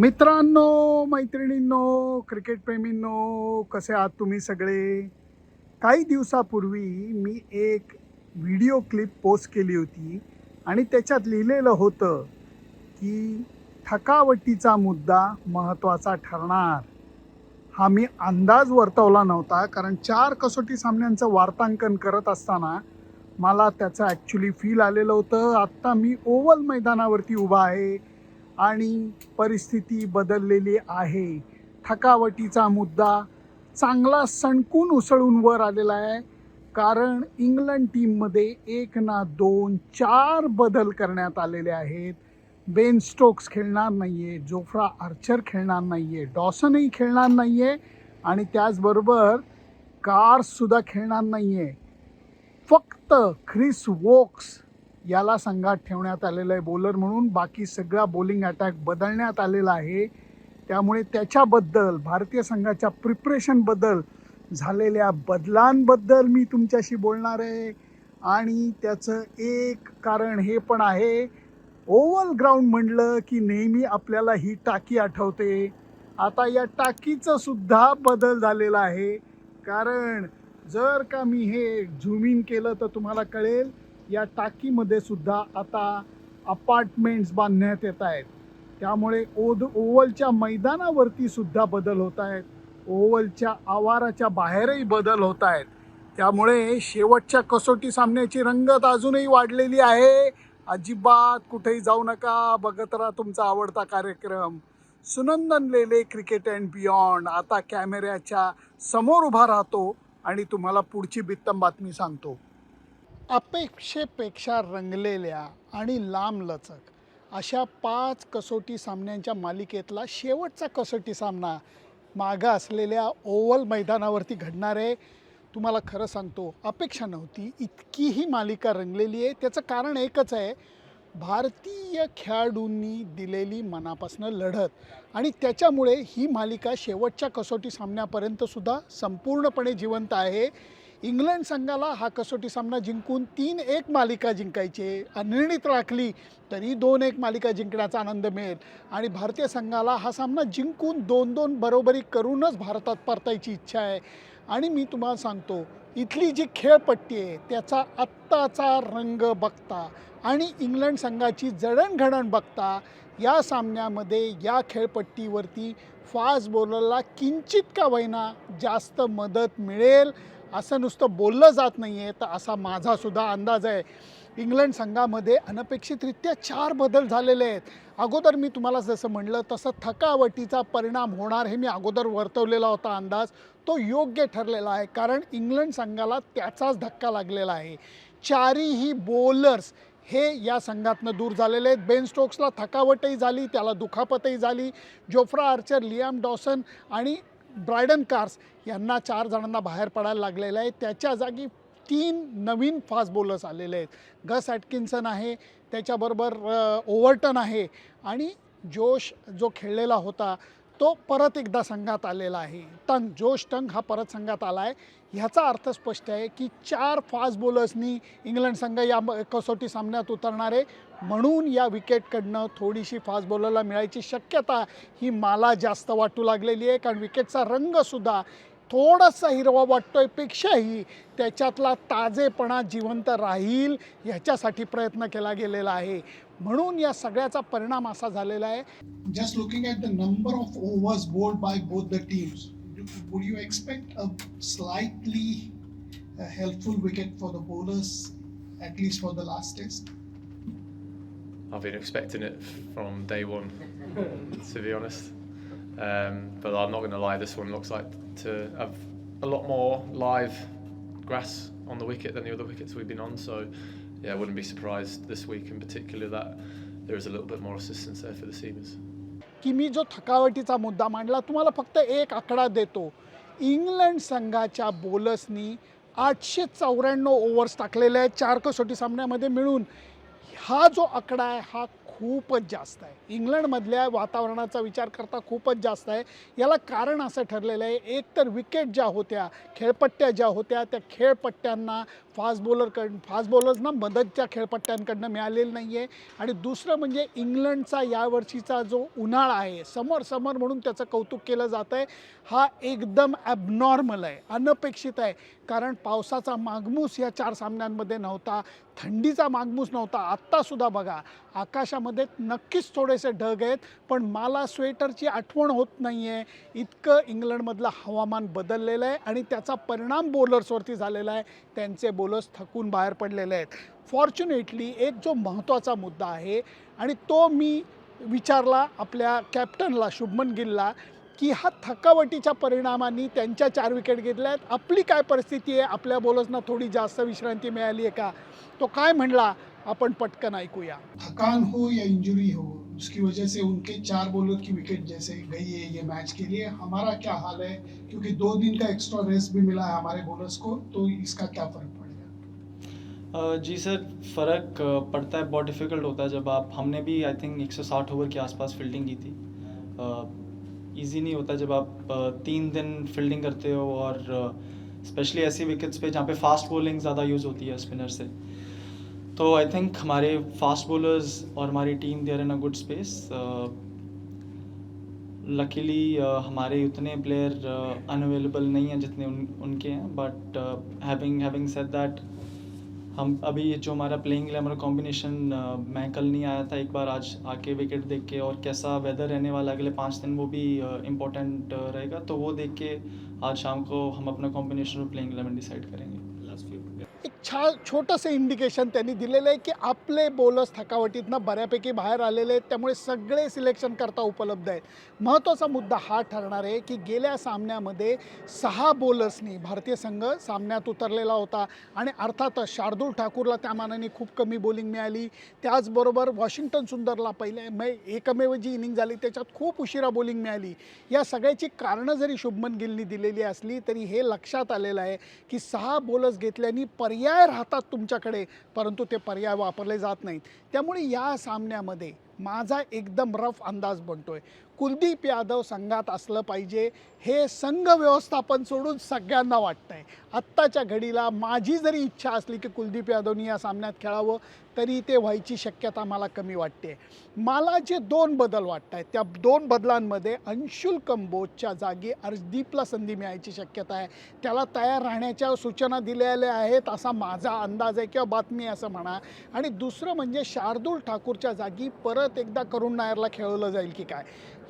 मित्रांनो मैत्रिणींनो क्रिकेटप्रेमींनो कसे आहात तुम्ही सगळे? काही दिवसापूर्वी मी एक व्हिडिओ क्लिप पोस्ट केली होती आणि त्याच्यात लिहिलेलं होतं की थकावटीचा मुद्दा महत्त्वाचा ठरणार. हा मी अंदाज वर्तवला नव्हता कारण चार कसोटी सामन्यांचं वार्तांकन करत असताना मला त्याचं ॲक्च्युली फील आलेलं होतं. आत्ता मी ओव्हल मैदानावरती उभा आहे. आणि परिस्थिती बदललेली आहे. थकावटीचा मुद्दा चांगला सणकून उसळून वर आलेला आहे. कारण इंग्लंड टीममध्ये एक ना दोन चार बदल करण्यात आलेले आहेत. बेन स्टोक्स खेळणार नाही आहे जोफ्रा आर्चर खेळणार नाही आहे डॉसनही खेळणार नाही आहे आणि त्याचबरोबर कार्ससुद्धा खेळणार नाही आहे फक्त ख्रिस वोक्स याला संघात ठेवण्यात आलेलं आहे बॉलर म्हणून. बाकी सगळा बॉलिंग अटॅक बदलण्यात आलेला आहे. त्यामुळे त्याच्याबद्दल भारतीय संघाच्या प्रिपरेशनबद्दल झालेल्या बदलांबद्दल मी तुमच्याशी बोलणार आहे. आणि त्याचं एक कारण हे पण आहे. ओव्हल ग्राउंड म्हणलं की नेहमी आपल्याला ही टाकी आठवते. आता या टाकीचं सुद्धा बदल झालेला आहे. कारण जर का मी हे झूम इन केलं तर तुम्हाला कळेल या टाकीमध्ये सुद्धा आता अपार्टमेंट्स बांधण्यात येत आहेत. त्यामुळे ओद ओव्हलच्या मैदानावरती सुद्धा बदल होत आहेत. ओव्हलच्या आवाराच्या बाहेरही बदल होत आहेत. त्यामुळे शेवटच्या कसोटी सामन्याची रंगत अजूनही वाढलेली आहे. अजिबात कुठेही जाऊ नका. बघत राहा तुमचा आवडता कार्यक्रम. Sunandan Lele cricket and beyond. आता कॅमेऱ्याच्या समोर उभा राहतो आणि तुम्हाला पुढची बित्तम बातमी सांगतो. अपेक्षेपेक्षा रंगलेल्या आणि लांबलचक अशा पाच कसोटी सामन्यांच्या मालिकेतला शेवटचा कसोटी सामना मागं असलेल्या ओव्हल मैदानावरती घडणार आहे. तुम्हाला खरं सांगतो अपेक्षा नव्हती. इतकी ही मालिका रंगलेली आहे. त्याचं कारण एकच आहे भारतीय खेळाडूंनी दिलेली मनापासनं लढत. आणि त्याच्यामुळे ही मालिका शेवटच्या कसोटी सामन्यापर्यंतसुद्धा संपूर्णपणे जिवंत आहे. इंग्लंड संघाला हा कसोटी सामना जिंकून तीन एक मालिका जिंकायची अनिर्णित राखली तरी दोन एक मालिका जिंकण्याचा आनंद मिळेल. आणि भारतीय संघाला हा सामना जिंकून दोन दोन बरोबरी करूनच भारतात परतायची इच्छा आहे. आणि मी तुम्हाला सांगतो इथली जी खेळपट्टी आहे त्याचा आत्ताचा रंग बघता आणि इंग्लंड संघाची जडणघडण बघता या सामन्यामध्ये या खेळपट्टीवरती फास्ट बॉलरला किंचित का होईना जास्त मदत मिळेल. असं नुसतं बोललं जात नाही आहे तर असा माझासुद्धा अंदाज आहे. इंग्लंड संघामध्ये अनपेक्षितरित्या चार बदल झालेले आहेत. अगोदर मी तुम्हाला जसं म्हणलं तसं थकावटीचा परिणाम होणार हे मी अगोदर वर्तवलेला होता अंदाज. तो योग्य ठरलेला आहे कारण इंग्लंड संघाला त्याचाच धक्का लागलेला आहे. चारीही बॉलर्स हे या संघातनं दूर झालेले आहेत. बेन स्टोक्सला थकावटही झाली त्याला दुखापतही झाली. जोफ्रा आर्चर लियाम डॉसन आणि ब्रायडन कार्स यांना चार जणांना बाहेर पडायला लागलेलं आहे. त्याच्या जागी तीन नवीन फास्ट बॉलर्स आलेले आहेत. गस ॲटकिन्सन आहे त्याच्याबरोबर ओव्हरटन ओव्हर्टन आहे आणि जोश जो खेळलेला होता तो परत एकदा संघात आलेला आहे. टंग जोश टंग हा परत संघात आला आहे. ह्याचा अर्थ स्पष्ट आहे की चार फास्ट बॉलर्सनी इंग्लंड संघ या म- कसोटी सामन्यात उतरणार आहे. म्हणून या विकेटकडनं थोडीशी फास्ट बॉलरला मिळायची शक्यता ही मला जास्त वाटू लागलेली आहे. कारण विकेटचा रंगसुद्धा थोडासा हिरवा वाटतोय पेक्षाही त्याच्यातला ताजेपणा जिवंत राहील ह्याच्यासाठी प्रयत्न केला गेलेला आहे. म्हणून या सगळ्याचा परिणाम असा झालेला आहे just looking at the number of overs bowled by both the teams would you expect a slightly helpful wicket for the bowlers at least for the last test I've been expecting it from day one, to be honest. Um, but I'm not going to lie, this one looks like to have a lot more live grass on the wicket than the other wickets we've been on. So, yeah, I wouldn't be surprised this week in particular that there is a little bit more assistance there for the seamers. की मी जो थकावटीचा मुद्दा मांडला तुम्हाला फक्त एक आकडा देतो England संघाच्या बोलर्सनी आठशे चौऱ्याण्णव ओव्हर्स टाकलेले आहेत चार कसोटी सामन्यामध्ये मिळून हा जो आकडा आहे हा खूपच जास्त आहे. इंग्लंडमधल्या वातावरणाचा विचार करता खूपच जास्त आहे. याला कारण असं ठरलेलं आहे एक तर विकेट ज्या होत्या खेळपट्ट्या ज्या होत्या त्या खेळपट्ट्यांना फास्ट बॉलरकड फास्ट बॉलर्सना मदतच्या खेळपट्ट्यांकडनं मिळालेली नाही आहे आणि दुसरं म्हणजे इंग्लंडचा यावर्षीचा जो उन्हाळा आहे समर समर म्हणून त्याचं कौतुक केलं जातं आहे हा एकदम ॲबनॉर्मल आहे अनपेक्षित आहे. कारण पावसाचा मागमूस या चार सामन्यांमध्ये नव्हता थंडीचा मागमूस नव्हता. आत्तासुद्धा बघा आकाशामध्ये नक्कीच थोडेसे ढग आहेत पण मला स्वेटरची आठवण होत नाही आहे इतकं इंग्लंडमधलं हवामान बदललेलं आहे आणि त्याचा परिणाम बॉलर्सवरती झालेला आहे. त्यांचे बॉलर्स थकून बाहेर पडलेले आहेत. फॉर्च्युनेटली एक जो महत्त्वाचा मुद्दा आहे आणि तो मी विचारला आपल्या कॅप्टनला शुभमन गिलला की हा थकावटीच्या परिणामाने त्यांच्या चार विकेट घेतल्या आहेत आपली काय परिस्थिती आहे? आपल्या बॉलर्सना थोडी जास्त विश्रांती मिळाली आहे का? तो काय म्हणला? आपण पटकन ऐकूया. थकान हो या इंजुरी हो उसकी वजह से उनके चार बॉलर की विकेट जैसे गई है ये मैच के लिए। हमारा क्या हाल है? क्योंकि दो दिन का एक्स्ट्रा रेस्ट भी मिला है हमारे बॉलर्स को तो इसका क्या फ़र्क पड़ेगा जी सर फ़र्क पड़ता है बहुत डिफ़िकल्ट होता है जब आप हमने भी आई थिंक 160 ओवर के आसपास फील्डिंग की थी। इजी नहीं होता जब आप तीन दिन फील्डिंग करते हो और स्पेशली ऐसी विकेट्स पे जहाँ पे फास्ट बॉलिंग ज़्यादा यूज़ होती है स्पिनर से। तो आई थिंक हमारे फास्ट बॉलर्स और हमारी team they are in a good space luckily हमारे उतने प्लेयर अनअवेलेबल नहीं हैं जितने उन, उनके हैं but having having said that हम अभी ये जो हमारा प्लेइंग हमारा कॉम्बिनेशन मैं कल नहीं आया था एक बार आज आके विकेट देख के और कैसा वेदर रहने वाला अगले पाँच दिन वो भी इम्पोर्टेंट रहेगा तो वो देख के आज शाम को हम अपना कॉम्बिनेशन और प्लेइंग एलेवन डिसाइड करेंगे। एक छा छोटंसं इंडिकेशन त्यांनी दिलेलं आहे की आपले बॉलर्स थकावटीतनं बऱ्यापैकी बाहेर आलेले आहेत. त्यामुळे सगळे सिलेक्शन करता उपलब्ध आहेत. महत्त्वाचा मुद्दा हा ठरणार आहे की गेल्या सामन्यामध्ये सहा बोलर्सनी भारतीय संघ सामन्यात उतरलेला होता आणि अर्थातच शार्दूल ठाकूरला त्या मानाने खूप कमी बॉलिंग मिळाली. त्याचबरोबर वॉशिंग्टन सुंदरला पहिले मै एकमेव जी इनिंग झाली त्याच्यात खूप उशिरा बॉलिंग मिळाली. या सगळ्याची कारणं जरी शुभमन गिलनी दिलेली असली तरी हे लक्षात आलेलं आहे की सहा बॉलर्स घेतल्याने पर्याय राहतात तुमच्याकडे परंतु ते पर्याय वापरले जात नाहीत. त्यामुळे या सामन्यामध्ये माझा एकदम रफ अंदाज बनतोय. कुलदीप यादव संघात असलं पाहिजे हे संघ व्यवस्थापन सोडून सगळ्यांना वाटतंय. आत्ताच्या घडीला माझी जरी इच्छा असली की कुलदीप यादवनी या सामन्यात खेळावं तरी ते व्हायची शक्यता मला कमी वाटते मला जे दोन बदल वाटत आहेत त्या दोन बदलांमध्ये अंशुल कंबोजच्या जागी अर्शदीपला संधी मिळायची शक्यता आहे. त्याला तयार राहण्याच्या सूचना दिलेल्या आहेत असा माझा अंदाज आहे किंवा बातमी असं म्हणा. आणि दुसरं म्हणजे शार्दूल ठाकूरच्या जागी परत एकदा करुण नायरला खेळवलं जाईल की काय?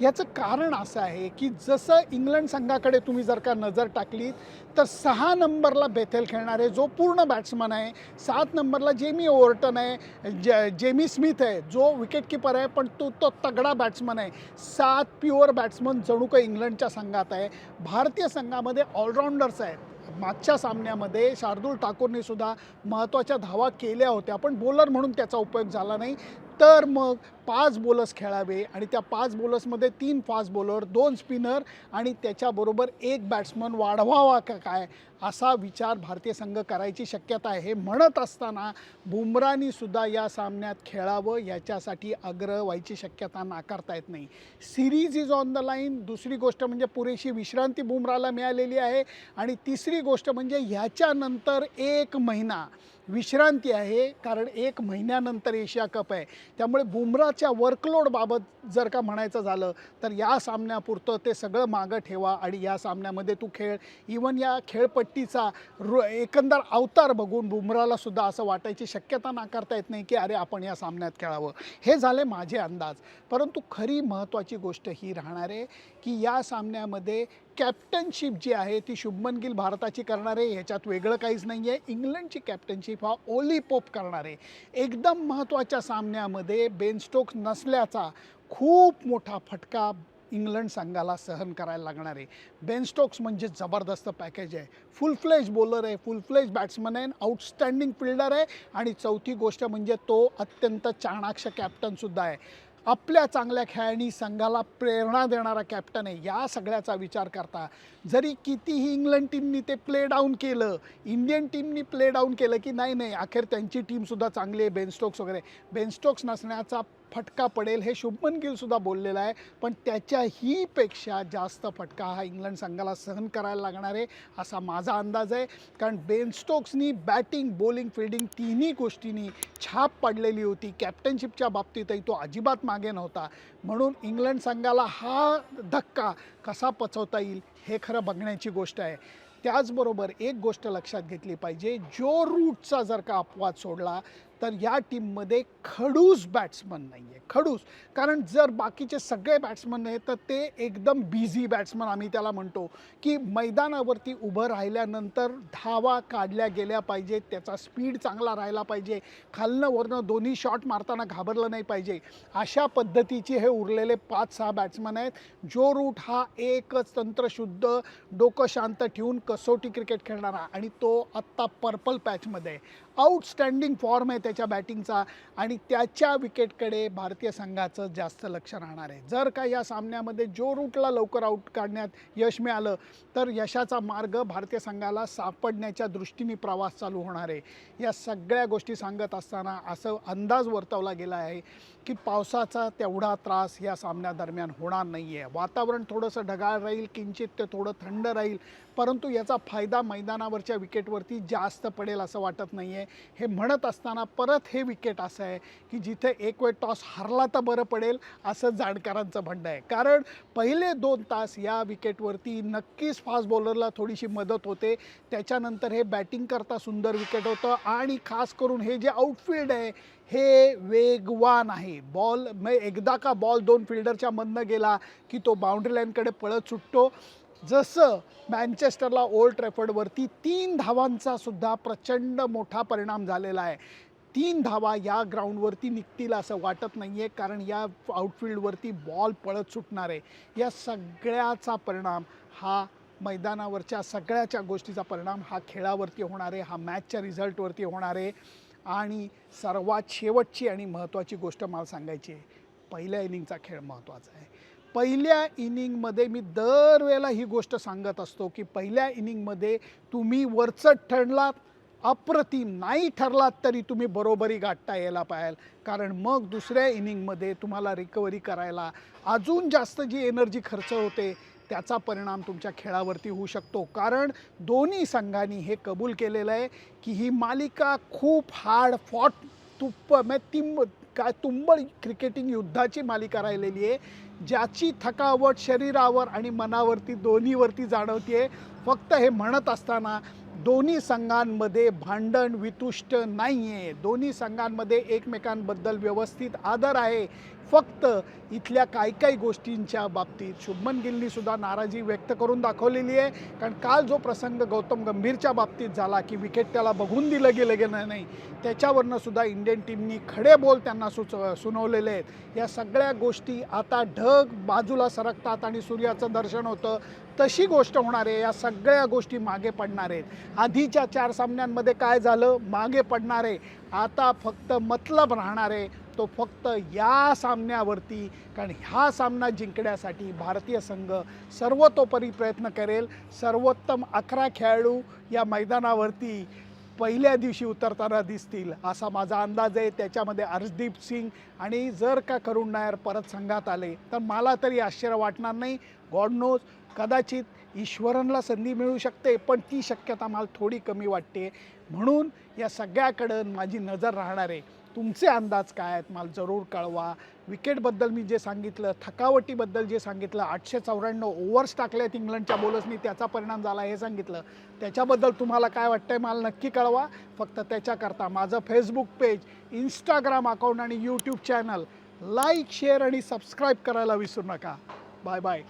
याचं कारण असं आहे की जसं इंग्लंड संघाकडे तुम्ही जर का नजर टाकली तर सहा नंबरला बेथेल खेळणारे जो पूर्ण बॅट्समन आहे सात नंबरला जेमी ओव्हर्टन आहे जे जेमी स्मिथ आहे जो विकेटकीपर आहे पण तो तो तगडा बॅट्समन आहे. सात प्युअर बॅट्समन जणू का इंग्लंडच्या संघात आहे. भारतीय संघामध्ये ऑलराऊंडर्स आहेत. मागच्या सामन्यामध्ये शार्दूल ठाकूरने सुद्धा महत्त्वाच्या धावा केल्या होत्या पण बॉलर म्हणून त्याचा उपयोग झाला नाही. तर मग पाच बॉलर्स खेळावे आणि त्या पाच बॉलर्समध्ये तीन फास्ट बॉलर दोन स्पिनर आणि त्याच्याबरोबर एक बॅट्समन वाढवावा का काय असा विचार भारतीय संघ करायची शक्यता आहे. हे म्हणत असताना बुमरानी सुद्धा या सामन्यात खेळावं याच्यासाठी आग्रह व्हायची शक्यता नाकारता येत नाही. Series is on the line दुसरी गोष्ट म्हणजे पुरेशी विश्रांती बुमराला मिळालेली आहे आणि तिसरी गोष्ट म्हणजे ह्याच्यानंतर एक महिना विश्रांती आहे कारण एक महिन्यानंतर एशिया कप आहे. त्यामुळे त्याच्या वर्कलोडबाबत जर का म्हणायचं झालं तर या सामन्यापुरतं ते सगळं मागं ठेवा आणि या सामन्यामध्ये तू खेळ. इवन या खेळपट्टीचा रो एकंदर अवतार बघून बुमराला सुद्धा असं वाटायची शक्यता नाकारता येत नाही की अरे आपण या सामन्यात खेळावं. हे झाले माझे अंदाज. परंतु खरी महत्त्वाची गोष्ट ही राहणार आहे की या सामन्यामध्ये कॅप्टनशिप जी आहे ती शुभमन गिल भारताची करणार आहे ह्याच्यात वेगळं काहीच नाही आहे इंग्लंडची कॅप्टनशिप हा ओली पोप करणार. आहे एकदम महत्त्वाच्या सामन्यामध्ये बेनस्टोक्स नसल्याचा खूप मोठा फटका इंग्लंड संघाला सहन करायला लागणार आहे. बेन स्टोक्स म्हणजे जबरदस्त पॅकेज आहे. फुल फ्लेज बॉलर आहे. फुल फ्लेज बॅट्समन आहे. आउटस्टँडिंग फिल्डर आहे. आणि चौथी गोष्ट म्हणजे तो अत्यंत चाणाक्ष कॅप्टनसुद्धा आहे. आपल्या चांगल्या खेळानी संघाला प्रेरणा देणारा कॅप्टन आहे. या सगळ्याचा विचार करता. जरी कितीही इंग्लंड टीमनी ते प्ले डाऊन केलं इंडियन टीमनी प्ले डाऊन केलं की नाही नाही अखेर त्यांची टीमसुद्धा चांगली आहे बेनस्टोक्स वगैरे. बेनस्टोक्स नसण्याचा फटका पडेल हे शुभमन गिलसुद्धा बोललेला आहे. पण त्याच्याही पेक्षा जास्त फटका हा इंग्लंड संघाला सहन करायला लागणार आहे असा माझा अंदाज आहे. कारण बेन स्टोक्सनी बॅटिंग बॉलिंग फिल्डिंग तिन्ही गोष्टींनी छाप पडलेली होती. कॅप्टनशिपच्या बाबतीतही तो अजिबात मागे नव्हता. म्हणून इंग्लंड संघाला हा धक्का कसा पचवता येईल हे खरं बघण्याची गोष्ट आहे. त्याचबरोबर एक गोष्ट लक्षात घेतली पाहिजे. जो रूटचा जर का अपवाद सोडला तर या टीममध्ये खडूस बॅट्समन नाही आहे खडूस. कारण जर बाकीचे सगळे बॅट्समन आहेत तर ते एकदम बिझी बॅट्समन आम्ही त्याला म्हणतो की मैदानावरती उभं राहिल्यानंतर धावा काढल्या गेल्या पाहिजेत त्याचा स्पीड चांगला राहिला पाहिजे खालनं वरनं दोन्ही शॉट मारताना घाबरलं नाही पाहिजे. अशा पद्धतीचे हे उरलेले पाच सहा बॅट्समन आहेत. जो रूट हा एकच तंत्रशुद्ध डोकं शांत ठेवून कसोटी क्रिकेट खेळणारा आणि तो आत्ता पर्पल पॅचमध्ये आहे. आउटस्टँडिंग फॉर्म आहे त्याच्या बॅटिंगचा आणि त्याच्या विकेटकडे भारतीय संघाचं जास्त लक्ष राहणार आहे. जर का या सामन्यामध्ये जो रूटला लवकर आऊट काढण्यात यश मिळालं तर यशाचा मार्ग भारतीय संघाला सापडण्याच्या दृष्टीने प्रवास चालू होणार आहे. या सगळ्या गोष्टी सांगत असताना असं अंदाज वर्तवला गेला आहे की पावसाचा तेवढा त्रास या सामन्यादरम्यान होणार नाही आहे वातावरण थोडंसं ढगाळ राहील किंचित ते थोडं थंड राहील परंतु याचा फायदा मैदानावरच्या विकेटवरती जास्त पडेल असं वाटत नाही आहे हे म्हणत असताना परत हे विकेट असं आहे की जिथे एक वेळ टॉस हरला तर बरं पडेल असं जाणकारांचं म्हणणं आहे. कारण पहिले दोन तास या विकेटवरती नक्कीच फास्ट बॉलरला थोडीशी मदत होते. त्याच्यानंतर हे बॅटिंग करता सुंदर विकेट होतं आणि खास करून हे जे आउटफील्ड आहे हे वेगवान आहे. बॉल मग एकदा का बॉल दोन फिल्डरच्या मधनं गेला की तो बाउंड्री लाईनकडे पळत सुटतो. जसं मॅन्चेस्टरला ओल्ड ट्रॅफर्डवरती तीन धावांचा सुद्धा प्रचंड मोठा परिणाम झालेला आहे. तीन धावा या ग्राउंडवरती निघतील असं वाटत नाही आहे कारण या आउटफील्डवरती बॉल पळत सुटणार आहे. या सगळ्याचा परिणाम हा मैदानावरच्या सगळ्याच्या गोष्टीचा परिणाम हा खेळावरती होणार आहे हा मॅचच्या रिझल्टवरती होणार आहे. आणि सर्वात शेवटची आणि महत्त्वाची गोष्ट मला सांगायची आहे पहिल्या इनिंगचा खेळ महत्त्वाचा आहे. पहिल्या इनिंगमध्ये मी दरवेळेला ही गोष्ट सांगत असतो की पहिल्या इनिंगमध्ये तुम्ही वरचढ ठरलात अप्रतिम नाही ठरलात तरी तुम्ही बरोबरी गाठता यायला पाहिजे कारण मग दुसऱ्या इनिंगमध्ये तुम्हाला रिकव्हरी करायला अजून जास्त जी एनर्जी खर्च होते त्याचा परिणाम तुमच्या खेळावरती होऊ शकतो. कारण दोन्ही संघांनी हे कबूल केलेलं आहे की ही मालिका खूप हार्ड फॉट तुप्प म्हणजे तिंब काय तुंबळ क्रिकेटिंग युद्धाची मालिका राहिलेली आहे ज्याची थकावट शरीरावर आणि मनावरती दोन्हीवरती जाणवते फक्त हे म्हणत असताना दोन्ही संघांमध्ये भांडण वितुष्ट नाही आहे दोन्ही संघांमध्ये एकमेकांबद्दल व्यवस्थित आदर आहे. फक्त इथल्या काही काही गोष्टींच्या बाबतीत शुभमन गिलनी सुद्धा नाराजी व्यक्त करून दाखवलेली आहे. कारण काल जो प्रसंग गौतम गंभीरच्या बाबतीत झाला की विकेट त्याला बघून दिलं गेलं गेलं नाही त्याच्यावरनं सुद्धा इंडियन टीमनी खडे बोल त्यांना सुच सुनावलेले आहेत. या सगळ्या गोष्टी आता ढग बाजूला सरकतात आणि सूर्याचं दर्शन होतं. तशी गोष्ट होणार आहे. या सगळ्या गोष्टी मागे पडणार आहेत. आधीच्या चार सामन्यांमध्ये काय झालं? मागे पडणार आहे. आता फक्त मतलब राहणार आहे तो फक्त या सामन्यावरती कारण ह्या सामना जिंकण्यासाठी भारतीय संघ सर्वतोपरी प्रयत्न करेल. सर्वोत्तम अकरा खेळाडू या मैदानावरती पहिल्या दिवशी उतरताना दिसतील असा माझा अंदाज आहे. त्याच्यामध्ये अर्शदीप सिंग आणि जर का करुण नायर परत संघात आले तर मला तरी आश्चर्य वाटणार नाही. गॉड नोज कदाचित ईश्वरनला संधी मिळू शकते पण ती शक्यता मला थोडी कमी वाटते. म्हणून या सगळ्याकडं माझी नजर राहणार आहे. तुमचे अंदाज काय आहेत? मला जरूर कळवा. विकेटबद्दल मी जे सांगितलं थकावटीबद्दल जे सांगितलं आठशे चौऱ्याण्णव ओव्हर्स टाकल्यात इंग्लंडच्या बोलर्सनी त्याचा परिणाम झाला हे सांगितलं. त्याच्याबद्दल तुम्हाला काय वाटतं आहे मला नक्की कळवा. फक्त त्याच्याकरता माझं फेसबुक पेज इंस्टाग्राम अकाउंट आणि यूट्यूब चॅनल लाईक शेअर आणि सबस्क्राईब करायला विसरू नका. Bye bye